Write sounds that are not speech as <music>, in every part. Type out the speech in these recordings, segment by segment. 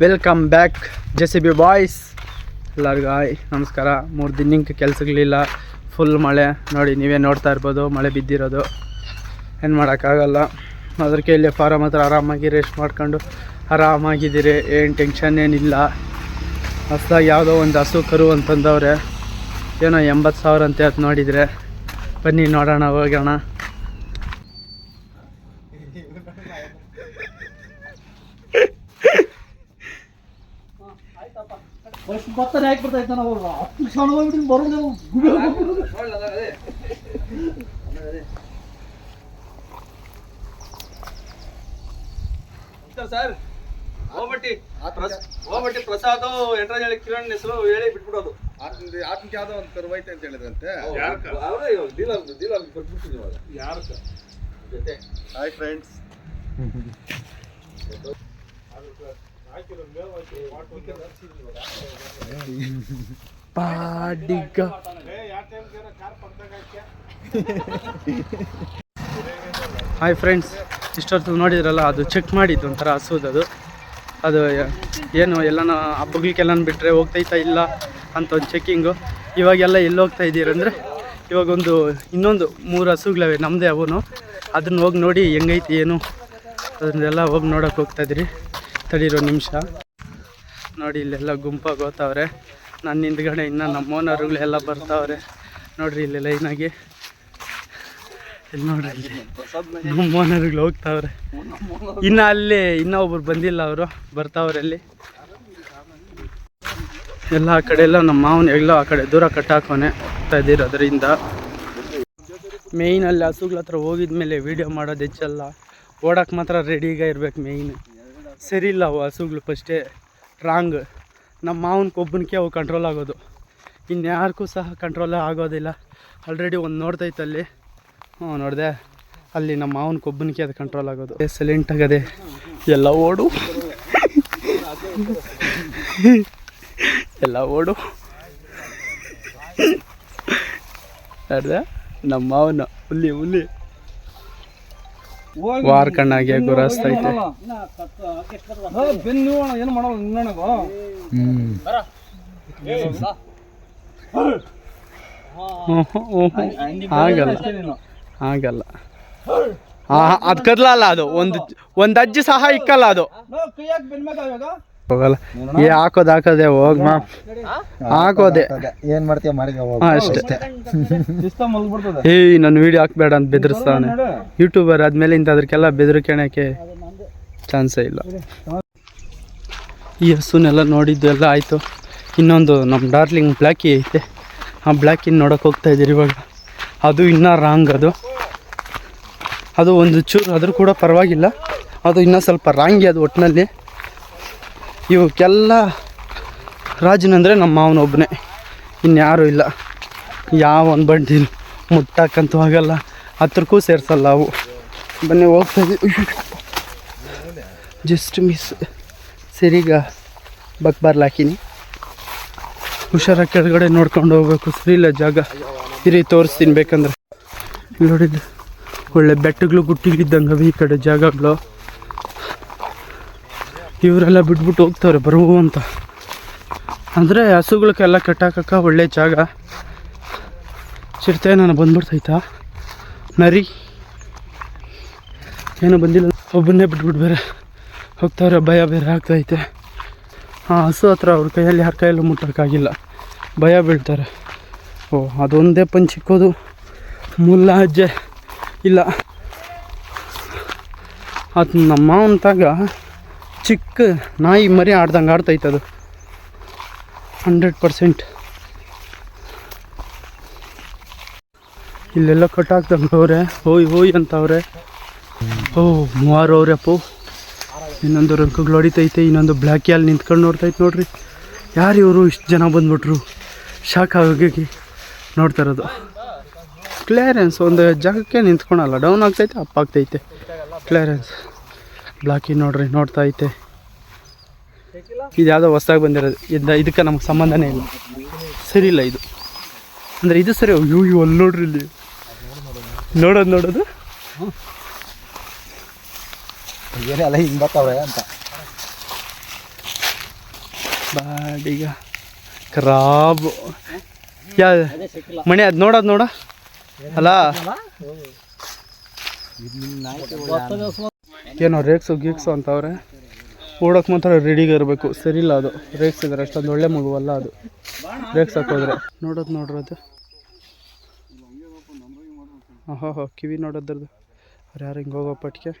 Welcome back J C B boys ಎಲ್ಲರಿಗೂ hi, ನಮಸ್ಕಾರ. ಮೂರು ದಿನಕ್ಕೆ ಕೆಲಸಗಳಿಲ್ಲ. ಫುಲ್ ಮಳೆ. ನೋಡಿ, ನೀವೇ ನೋಡ್ತಾ ಇರ್ಬೋದು, ಮಳೆ ಬಿದ್ದಿರೋದು. ಏನು ಮಾಡೋಕ್ಕಾಗಲ್ಲ. ಅದಕ್ಕೆ ಇಲ್ಲಿ ಫಾರಮ್ ಹತ್ರ ಆರಾಮಾಗಿ ರೆಸ್ಟ್ ಮಾಡ್ಕೊಂಡು ಆರಾಮಾಗಿದ್ದೀರಿ. ಏನು ಟೆನ್ಷನ್ ಏನಿಲ್ಲ. ಹೊಸ್ದಾಗಿ ಯಾವುದೋ ಒಂದು ಹಸು, ಕರು ಅಂತಂದವ್ರೆ ಏನೋ ಎಂಬತ್ತು ಸಾವಿರ ಅಂತ ಅದು ನೋಡಿದರೆ. ಬನ್ನಿ ನೋಡೋಣ, ಹೋಗೋಣ. ಭತ್ತನೇ ಹಾಕಿ ಬರ್ತಾ ಇದ್ದಾನ ಅವ್ರು ಹತ್ತು ಕ್ಷಣ ಹೋಗ್ಬಿಟ್ಟು ಬರೋದು ಗುಬೆ ಸರ್. ಹೋಗ್ಬಟ್ಟಿ. ಹೋಗ್ಬಟ್ಟಿ ಪ್ರಸಾದ್ ಎಂಟ್ರಾಜ್ ಹೇಳಿ ಕಿರಣ್ ಹೆಸರು ಹೇಳಿ ಬಿಟ್ಬಿಡೋದು. ಆತನ ಆತನ ಯಾವ್ದೋ ಒಂದು ಕರು ಐತೆ ಅಂತ ಹೇಳಿದ್ರಂತೆ. ಅವರೇ ಡೀಲರ್ ಡೀಲರ್ ಕೊಟ್ಬಿಡ್ತೀನಿ ಇವಾಗ. ಯಾರು ಜೊತೆ. Hi friends <laughs> ಪಾಡಿಗ. ಹಾಯ್ ಫ್ರೆಂಡ್ಸ್ ಇಷ್ಟೊತ್ತು ನೋಡಿದ್ರಲ್ಲ, ಅದು ಚೆಕ್ ಮಾಡಿದ್ದು ಒಂಥರ ಹಸುದು ಅದು. ಅದು ಏನು, ಎಲ್ಲನ ಹಬ್ಬಗಳಿಗೆಲ್ಲ ಬಿಟ್ಟರೆ ಹೋಗ್ತೈತಾ ಇಲ್ಲ ಅಂತ ಒಂದು ಚೆಕ್ಕಿಂಗು ಇವಾಗೆಲ್ಲ ಎಲ್ಲಿ ಹೋಗ್ತಾ ಇದ್ದೀರಂದರೆ ಇವಾಗೊಂದು ಇನ್ನೊಂದು ಮೂರು ಹಸುಗಳವೆ ನಮ್ಮದೇ ಅವನು. ಅದನ್ನ ಹೋಗಿ ನೋಡಿ ಹೆಂಗೈತಿ, ಏನು, ಅದನ್ನೆಲ್ಲ ಹೋಗಿ ನೋಡೋಕೆ ಹೋಗ್ತಾ ಇದ್ದೀರಿ. ತಡೀರೋ ನಿಮಿಷ. ನೋಡಿ, ಇಲ್ಲೆಲ್ಲ ಗುಂಪಾಗಿ ಹೋಗ್ತಾವ್ರೆ ನನ್ನ ಹಿಂದ್ಗಡೆ ಇನ್ನು ನಮ್ಮ ಓನರ್ಗಳೆಲ್ಲ ಬರ್ತಾವ್ರೆ. ನೋಡ್ರಿ, ಇಲ್ಲಿ ಲೈನಾಗಿ ಇಲ್ಲಿ ನೋಡ್ರಿ ನಮ್ಮ ಓನರ್ಗಳು ಹೋಗ್ತಾವ್ರೆ. ಇನ್ನು ಅಲ್ಲಿ ಇನ್ನೂ ಒಬ್ರು ಬಂದಿಲ್ಲ ಅವರು, ಬರ್ತಾವ್ರೆ ಅಲ್ಲಿ. ಎಲ್ಲ ಆ ಕಡೆ ಎಲ್ಲ ನಮ್ಮ ಮಾವನ ಎಲ್ಲೋ ಆ ಕಡೆ ದೂರ ಕಟ್ಟಾಕೋನೆ ಹೋಗ್ತಾ ಮೇಯ್ನಲ್ಲಿ ಹಸುಗಳ ಹತ್ರ ಹೋಗಿದ್ಮೇಲೆ ವೀಡಿಯೋ ಮಾಡೋದು ಹೆಚ್ಚಲ್ಲ. ಓಡಕ್ಕೆ ಮಾತ್ರ ರೆಡಿಗೆ ಇರ್ಬೇಕು ಮೇಯ್ನ್ ಸರಿ ಇಲ್ಲ ಅವು ಹಸುಗಳು ಫಸ್ಟೇ ರಾಂಗ್ ನಮ್ಮ ಮಾವನ ಕೊಬ್ಬನಕ್ಕೆ ಅವು ಕಂಟ್ರೋಲ್ ಆಗೋದು. ಇನ್ಯಾರಿಗೂ ಸಹ ಕಂಟ್ರೋಲ್ ಆಗೋದಿಲ್ಲ. ಆಲ್ರೆಡಿ ಒಂದು ನೋಡ್ತೈತೆ ಅಲ್ಲಿ. ಹ್ಞೂ ನೋಡಿದೆ. ಅಲ್ಲಿ ನಮ್ಮ ಮಾವನ ಕೊಬ್ಬನಕ್ಕೆ ಅದು ಕಂಟ್ರೋಲ್ ಆಗೋದು. ಸೈಲೆಂಟ್ ಆಗದೆ. ಎಲ್ಲ ಓಡು. ಎಲ್ಲ ಓಡು. ನೋಡ್ದೆ? ನಮ್ಮ ಮಾವನ ಹುಲ್ಲಿ ಹುಲಿ. ವಾರ್ ಕಣ್ಣಾಗೆ ಗುರಾಸ್ತೈತೆ ಬೆನ್ನು ಏನು ಮಾಡಲ್ಲ ನಿನ್ನಣಗ? ಹ್ಞೂ ಹ್ಞೂ ಹ್ಞೂ ಆಗಲ್ಲ ಆಗಲ್ಲ ಅದು ಕದ್ಲಲ್ಲ ಅದು. ಒಂದು ಒಂದು ಅಜ್ಜಿ ಸಹ ಇಕ್ಕಲ್ಲ ಅದು. ಹೋಗಲ್ಲ. ಏ ಹಾಕೋದ್ ಹಾಕೋದೆ ಹೋಗ್ ಮಾ ಹಾಕೋದೆ. ಏನ್ ಮಾಡ್ತೀಯ ಅಷ್ಟೇ. ಏಯ್ ನನ್ನ ವಿಡಿಯೋ ಹಾಕ್ಬೇಡ ಅಂತ ಬೆದರಿಸ್ತಾನೆ ಯೂಟ್ಯೂಬರ್ ಆದ್ಮೇಲೆ ಇಂಥ ಅದಕ್ಕೆಲ್ಲ ಬೆದರಿಕೆಣಕ್ಕೆ ಚಾನ್ಸೇ ಇಲ್ಲ. ಈ ಹಸುನೆಲ್ಲ ನೋಡಿದ್ದು ಎಲ್ಲ ಆಯಿತು. ಇನ್ನೊಂದು ನಮ್ಮ ಡಾರ್ಲಿಂಗ್ ಬ್ಲ್ಯಾಕಿ ಐತೆ. ಆ ಬ್ಲ್ಯಾಕಿನ ನೋಡೋಕೆ ಹೋಗ್ತಾ ಇದ್ದೀರಿ ಇವಾಗ. ಅದು ಇನ್ನೂ ರಾಂಗ್ ಅದು. ಅದು ಒಂದು ಚೂರು ಆದರೂ ಕೂಡ ಪರವಾಗಿಲ್ಲ. ಅದು ಇನ್ನೂ ಸ್ವಲ್ಪ ರಾಂಗಿ ಅದು ಒಟ್ಟಿನಲ್ಲಿ ಇವಕ್ಕೆಲ್ಲ ರಾಜನಂದರೆ ನಮ್ಮ ಮಾವನೊಬ್ಬನೇ ಇನ್ಯಾರೂ ಇಲ್ಲ. ಯಾವ ಒಂದು ಬಂಡಿ ಮುಟ್ಟಕ್ಕಂತೂ ಆಗಲ್ಲ. ಹತ್ರಕ್ಕೂ ಸೇರಿಸಲ್ಲ ಅವು ಬನ್ನಿ, ಹೋಗ್ತಾ ಜಸ್ಟ್ ಮಿಸ್ ಸರಿಗ ಬಕ್ ಬರ್ಲಾಕಿನಿ ಹುಷಾರ ಕೆಳಗಡೆ ನೋಡ್ಕೊಂಡು ಹೋಗ್ಬೇಕು. ಸರಿ ಇಲ್ಲ, ಜಾಗ ಇರಿ, ತೋರಿಸ್ತೀನಿ ಬೇಕಂದ್ರೆ. ನೋಡಿದ್ದು ಒಳ್ಳೆ ಬೆಟ್ಟಗಳು ಗುಟ್ಟಿಗಳಿದ್ದಂಗೆ ಈ ಕಡೆ ಜಾಗಗಳು. ಇವರೆಲ್ಲ ಬಿಟ್ಬಿಟ್ಟು ಹೋಗ್ತವ್ರೆ ಬರುವು ಅಂತ. ಅಂದರೆ ಹಸುಗಳಿಗೆಲ್ಲ ಕಟ್ಟಾಕಕ್ಕೆ ಒಳ್ಳೆ ಜಾಗ. ಚಿರತೆ ನಾನು ಬಂದ್ಬಿಡ್ತೈತಾ? ನರಿ. ಏನೂ ಬಂದಿಲ್ಲ. ಒಬ್ಬನ್ನೇ ಬಿಟ್ಬಿಟ್ಟು ಬೇರೆ ಹೋಗ್ತಾವ್ರೆ ಭಯ ಬೇರೆ ಆಗ್ತೈತೆ. ಹಾಂ ಹಸು ಹತ್ರ ಅವ್ರ ಕೈಯಲ್ಲಿ ಯಾರ ಕೈಯಲ್ಲೂ ಮುಟ್ಟೋಕ್ಕಾಗಿಲ್ಲ. ಭಯ ಬೀಳ್ತಾರೆ. ಓ, ಅದೊಂದೇ ಪಂಚಿಕ್ಕೋದು ಮುಲ್ಲ ಅಜ್ಜೆ ಇಲ್ಲ. ಅದು ನಮ್ಮ ಅಂತಾಗ ತಾಗ ಚಿಕ್ಕ ನಾಯಿ ಮರಿ ಆಡ್ದಂಗೆ ಆಡ್ತೈತೆ ಅದು. Hundred percent. ಇಲ್ಲೆಲ್ಲ ಕಟ್ಟಾಕ್ದಂಗೆ ಅವ್ರೆ. ಹೋಯ್ ಹೋಯ್ ಅಂತವ್ರೆ ಓ, ಮೂವಾರು ಅವ್ರಪ್ಪು ಇನ್ನೊಂದು ರಂಕುಗಳು ಹೊಡಿತೈತೆ, ಇನ್ನೊಂದು ಬ್ಲ್ಯಾಕ್ ಅಲ್ಲಿ ನಿಂತ್ಕೊಂಡು ನೋಡ್ತೈತೆ ನೋಡ್ರಿ. ಯಾರು ಇವರು? ಇಷ್ಟು ಜನ ಬಂದ್ಬಿಟ್ರು. ಶಾಕ್ ಆಗೋಗಿ ನೋಡ್ತಾ ಇರೋದು ಕ್ಲಿಯರೆನ್ಸ್ ಒಂದು ಜಾಗಕ್ಕೆ ನಿಂತ್ಕೊಳಲ್ಲ. ಡೌನ್ ಆಗ್ತೈತೆ ಅಪ್ ಆಗ್ತೈತೆ. ಕ್ಲಿಯರೆನ್ಸ್ ಬ್ಲಾಕಿ ನೋಡ್ರಿ ನೋಡ್ತಾ ಐತೆ. ಇದು ಯಾವುದೋ ಹೊಸ್ದಾಗಿ ಬಂದಿರೋದು. ಇದು ಇದಕ್ಕೆ ನಮ್ಗೆ ಸಂಬಂಧನೇ ಇಲ್ಲ. ಸರಿ ಇಲ್ಲ ಇದು. ಅಂದರೆ ಇದು ಸರಿ ಅಯ್ಯೋ ಇವು ಅಲ್ಲಿ ನೋಡ್ರಿ ಇಲ್ಲಿ. ನೋಡೋದು ನೋಡೋದು? ಅಲ್ಲ ಹಿಂಗೆ ಬರ್ತಾವ್ರೆ ಅಂತ. ಬಾಡಿಗ ಖರಾಬು. ಯಾ ಮಣಿ ಅದು ನೋಡೋದು ನೋಡ. ಅಲ್ಲ ಏನೋ ರೇಕ್ಸು, ಗೀಕ್ಸು ಅಂತವ್ರೆ. ಓಡೋಕೆ ಮಾತ್ರ ರೆಡಿಗೆ ಇರಬೇಕು. ಸರಿ ಇಲ್ಲ ಅದು. ರೇಕ್ಸ್ ಇದ್ರೆ, ಅಷ್ಟೊಂದು ಒಳ್ಳೆ ಮಗುವಲ್ಲ ಅದು. ರೇಕ್ಸ್ ಹಾಕೋದ್ರೆ. ನೋಡೋದು ನೋಡ್ರದು ಹಾಂ ಹಾಂ ಕಿವಿ ನೋಡೋದ್ರದ್ದು. ಅವ್ರು ಯಾರು ಹಿಂಗೆ ಹೋಗೋ ಪಟ್ಟಿಗೆ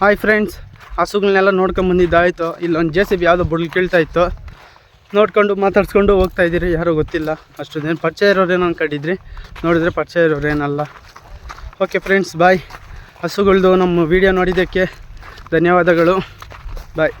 ಹಾಯ್ ಫ್ರೆಂಡ್ಸ್ ಹಸುಗಳನ್ನೆಲ್ಲ ನೋಡ್ಕೊಂಬಂದಿದ್ದಾಯಿತು ಇಲ್ಲೊಂದು ಜೆ ಸಿ ಬಿ ಯಾವುದೋ ಬುಡ್ಲು ಕೇಳ್ತಾ ಇತ್ತು. ನೋಡ್ಕೊಂಡು ಮಾತಾಡ್ಸ್ಕೊಂಡು ಹೋಗ್ತಾ ಇದ್ದೀರಿ, ಯಾರೋ ಗೊತ್ತಿಲ್ಲ. ಅಷ್ಟೊಂದೇನು ಪರಿಚಯ ಇರೋರೇನು ಅನ್ಕೊಂಡಿದ್ರಿ ನೋಡಿದ್ರೆ ಪರಿಚಯ ಇರೋರೇನಲ್ಲ ಓಕೆ ಫ್ರೆಂಡ್ಸ್ ಬಾಯ್ ಹಸುಗಳ್ದು ನಮ್ಮ ವಿಡಿಯೋ ನೋಡಿದ್ದಕ್ಕೆ ಧನ್ಯವಾದಗಳು. ಬಾಯ್